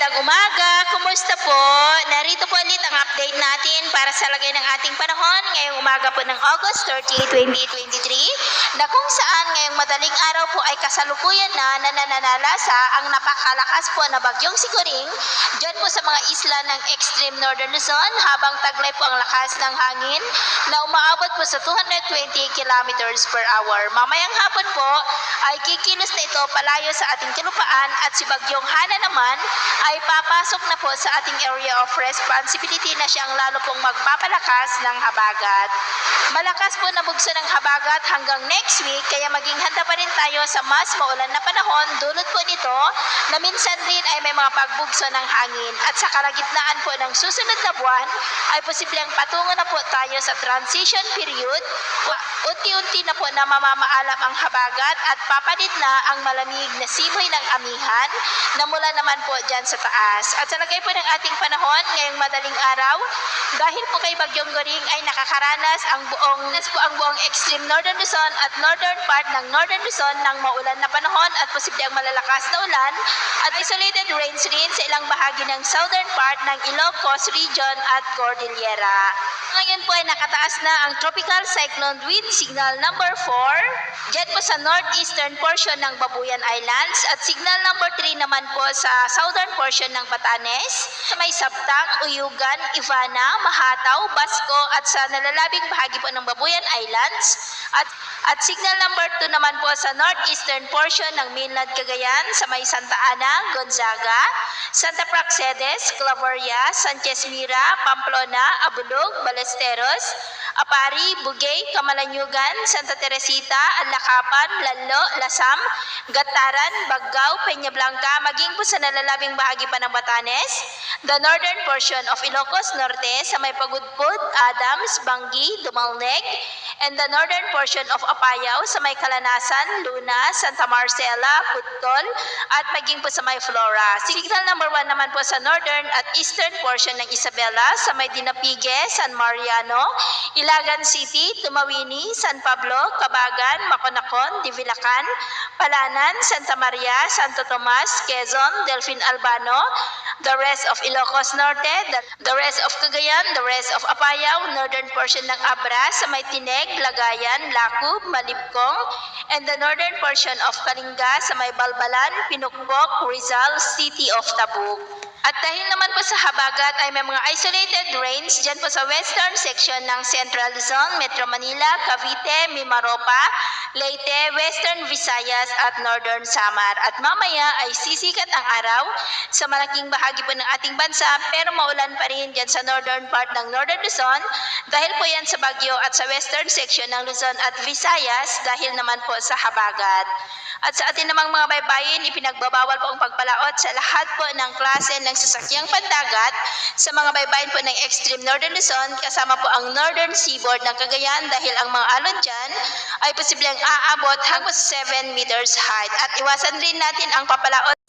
Magandang umaga! Kumusta po? Narito po ulit ang update natin para sa lagay ng ating panahon ngayong umaga po ng August 30, 2023 na kung saan ngayong madaling araw po ay kasalukuyan na nananalasa ang napakalakas po na bagyong siguring dyan po sa mga isla ng extreme northern Luzon habang taglay po ang lakas ng hangin na po sa 220 kilometers per hour. Mamayang hapon po ay kikilos na ito palayo sa ating kalupaan at si Bagyong Hana naman ay papasok na po sa ating area of responsibility na siyang lalo pong magpapalakas ng habagat. Malakas po na bugso ng habagat hanggang next week kaya maging handa pa rin tayo sa mas maulan na panahon dulot po nito na minsan din ay may mga pagbugso ng hangin at sa kalagitnaan po ng susunod na buwan ay posibleng patungo na po tayo sa transition period U- unti-unti na po na mamamaalam ang habagat at papalit na ang malamig na simoy ng amihan na mula naman po dyan sa taas. At sa lagay po ng ating panahon ngayong madaling araw, dahil po kay Bagyong Goring ay nakakaranas ang buong, po ang buong extreme northern Luzon at northern part ng northern Luzon ng maulan na panahon at posible ang malalakas na ulan at isolated rains rin sa ilang bahagi ng southern part ng Ilocos region at Cordillera. Ngayon po ay nakataas na ang tropical cyclone wind signal number 4 dyan po sa northeastern portion ng Babuyan Islands. At signal number 3 naman po sa southern portion ng Batanes. Sa may Sabtang, Uyugan, Ivana, Mahataw, Basco at sa nalalabing bahagi po ng Babuyan Islands at at signal number 2 naman po sa northeastern portion ng mainland Cagayan sa may Santa Ana, Gonzaga, Santa Praxedes, Claveria, Sanchez Mira, Pamplona, Abulog, Balesteros, Apari, Bugay, Kamalanyugan, Santa Teresita, Alakapan, Lalo, Lasam, Gataran, Baggao, Peña Blanca, maging po sa nalalabing bahagi pa ng Batanes, the northern portion of Ilocos Norte sa may Pagudpud, Adams, Bangi, Dumalneg, and the northern portion of Apayao sa may Kalanasan, Luna, Santa Marcela, Putol, at maging po sa may Flora. Signal number 1 naman po sa northern at eastern portion ng Isabela sa may Dinapigue, San Mariano, Ilagan City, Tumawini, San Pablo, Cabagan, Maconacon, Divilacan, Palanan, Santa Maria, Santo Tomas, Quezon, Delfin Albano, the rest of Ilocos Norte, the, rest of Cagayan, the rest of Apayao, northern portion ng Abra sa may Tineg, Lagayan, Lakub, Malibkong, and the northern portion of Kalinga sa may Balbalan, Pinukbok, Rizal, City of Tabuk. At dahil naman po sa habagat ay may mga isolated rains dyan po sa western section ng Central Luzon, Metro Manila, Cavite, Mimaropa, Leyte, Western Visayas at Northern Samar. At mamaya ay sisikat ang araw sa malaking bahagi po ng ating bansa pero maulan pa rin dyan sa northern part ng Northern Luzon dahil po yan sa Bagyo at sa western section ng Luzon at Visayas dahil naman po sa habagat. At sa atin namang mga baybayin, ipinagbabawal po ang pagpalaot sa lahat po ng klase ng sasakyang pandagat sa mga baybayin po ng extreme northern Luzon kasama po ang northern seaboard ng Cagayan dahil ang mga alon dyan ay posibleng aabot hanggang sa 7 meters height. At iwasan rin natin ang papalaot